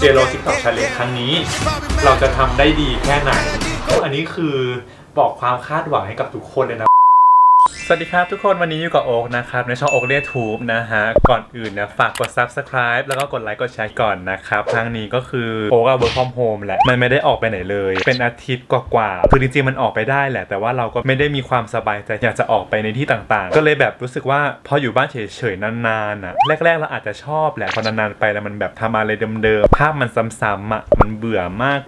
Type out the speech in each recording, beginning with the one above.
เจโรทิกตอกชาเลนจ์ครั้งนี้ เราจะทำได้ดีแค่ไหน อันนี้คือบอกความคาดหวังให้กับทุกคนเลยนะ สวัสดีครับทุกคนวันนี้อยู่กับโอ๊กนะครับ ในช่องโอ๊กเรียทูบนะฮะ ก่อนอื่นนะ ฝากกด subscribe แล้วก็กดไลค์กดแชร์ก่อนนะครับครั้งนี้ก็คือโอ๊กอะ work from home แหละ มันไม่ได้ออกไปไหนเลย เป็นอาทิตย์กว่าๆคือจริงๆมันออกไปได้แหละ แต่ว่าเราก็ไม่ได้มีความสบายใจอยากจะออกไปในที่ต่างๆ ก็เลยแบบรู้สึกว่าพออยู่บ้านเฉยๆนานๆอะแรกๆเราอาจจะชอบแหละพอนานๆไปแล้วมันแบบทำอะไรเดิมๆภาพมันซ้ำๆอะมันเบื่อมาก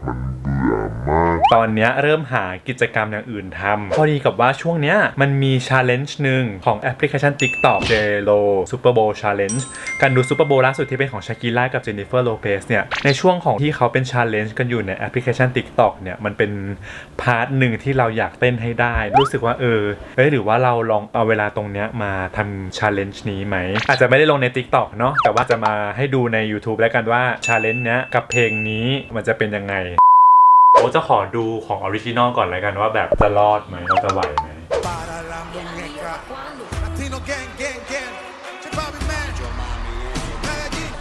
ตอนเนี้ยเริ่มหากิจกรรมอย่างอื่นทำพอดีกับว่าช่วงเนี้ยมันมีชาเลนจ์หนึ่งของแอปพลิเคชัน TikTok j l o Super Bowl Challenge การดู Super Bowl ล่าสุดที่เป็นของชากิล่ากับเจนนิเฟอร์โลเปสเนี่ยในช่วงของที่เขาเป็นชาเลนจ์กันอยู่ในแอปพลิเคชัน TikTok เนี่ยมันเป็นพาร์ทหนึ่งที่เราอยากเต้นให้ได้ รู้สึกว่าเออเอ้ยหรือว่าเราลองเอาเวลาตรงเนี้ยมาทำชาเลนจ์นี้ไหม อาจจะไม่ได้ลงใน TikTok เนาะแต่ว่าจะมาให้ดูใน YouTube แล้วกันว่าชาเลนจ์เนี้ยกับเพลงนี้มันจะเป็นยังไง โอ้จะขอดูของออริจินอลก่อนเลยกันว่าแบบจะรอดไหมเราจะไหวไหม para la muñeca. Latino gang, gang, gang. Che Bobby Man. Medellín.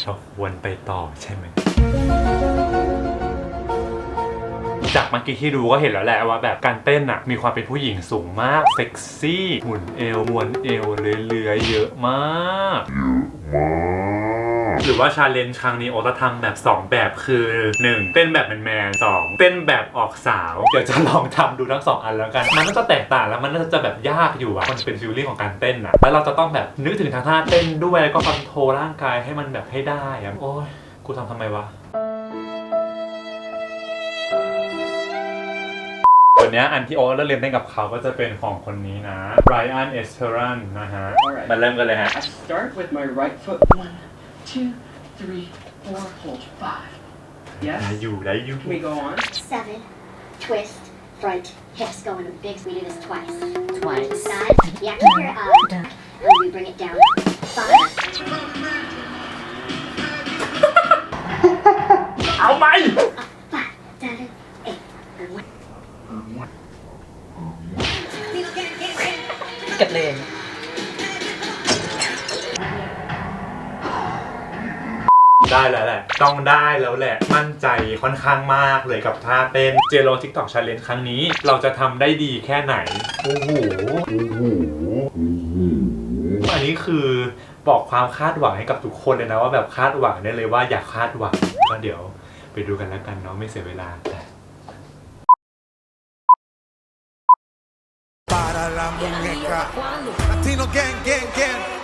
เราควรไปต่อใช่ไหม จากเมื่อกี้ที่ดูก็เห็นแล้วแหละว่าแบบการเต้นอะมีความเป็นผู้หญิงสูงมากเซ็กซี่หมุนเอวมวนเอวเลื้อยๆเยอะมากหรือว่าชาเลนจ์ครั้งนี้โอจะทำแบบ 2 แบบคือ 1. เต้นแบบแมนๆสองเต้นแบบออกสาว เดี๋ยวจะลองทำดูทั้ง 2 อันแล้วกัน มันน่าจะแตกต่างแล้วมันน่าจะแบบยากอยู่อะมันเป็นฟิลลิ่งของการเต้นอะแล้วเราจะต้องแบบนึกถึงทางท่าเต้นด้วยแล้วก็คอนโทรลร่างกายให้มันแบบให้ได้อะโอ้ยกูทำทำไมวะ วันเนี้ยอันที่โอ๊ตเริ่มเรียนเต้นกับเขาก็จะเป็นของคนนี้นะ Brian e s t e r a n นะฮะ Alright. มาเริ่มกันเลยฮะ I start with my right foot. One, two, three, four, hold five. ได้ Yes? อยู่ได้อยู่ Can we go on? Seven, twist, front, hips going big. We do this twice. Twice. Side. Yeah, keep your uh, and we bring it down. ก็บเลยได้แล้วแหละ ต้องได้แล้วแหละ มั่นใจค่อนข้างมากเลยกับท่าเต้นเจโรทิกตอกชาเลนจ์ครั้งนี้ เราจะทำได้ดีแค่ไหน โอ้โหโอ้โหอันนี้คือบอกความคาดหวังให้กับทุกคนเลยนะว่าแบบคาดหวังได้เลยว่าอย่าคาดหวังก็เดี๋ยวไปดูกันแล้วกันเนาะไม่เสียเวลา la muñeca. Latino gang, gang, gang.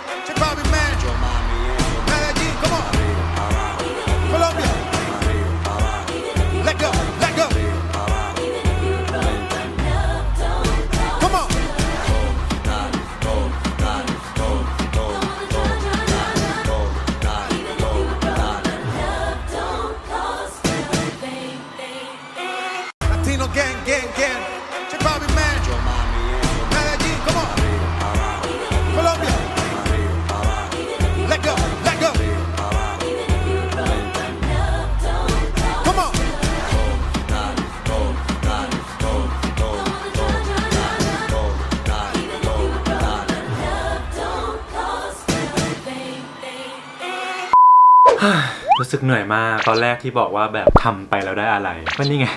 รู้สึกเหนื่อยมาก ตอนแรกที่บอกว่าแบบทำไปแล้วได้อะไรก็นี่ไง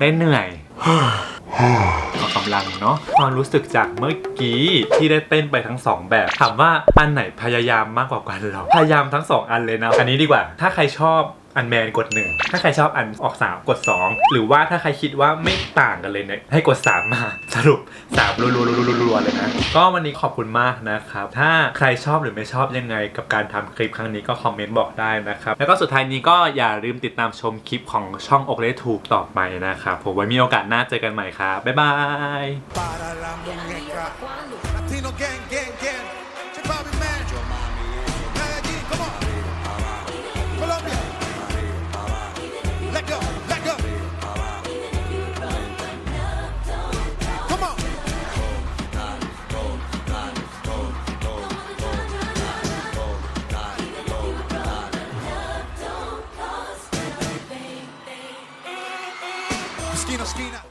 ได้เหนื่อยออกกำลังเนาะความรู้สึกจากเมื่อกี้ที่ได้เต้นไปทั้งสองแบบถามว่าอันไหนพยายามมากกว่ากันหรอพยายามทั้งสองอันเลยนะ อันนี้ดีกว่า ถ้าใครชอบ อันแมนกดหนึ่งถ้าใครชอบอันออกสามกดสองหรือว่าถ้าใครคิดว่าไม่ต่างกันเลยเนี่ยให้กดสามมา สรุปสามรัวๆๆๆๆเลยนะ ก็วันนี้ขอบคุณมากนะครับ ถ้าใครชอบหรือไม่ชอบยังไงกับการทำคลิปครั้งนี้ก็คอมเมนต์บอกได้นะครับ แล้วก็สุดท้ายนี้ก็อย่าลืมติดตามชมคลิปของช่องอกเลทูบต่อไปนะครับผมไว้มีโอกาสหน้าเจอกันใหม่ครับบ๊ายบาย Para la muñeca. Latino gang, gang, gang. Che Bobby esquina.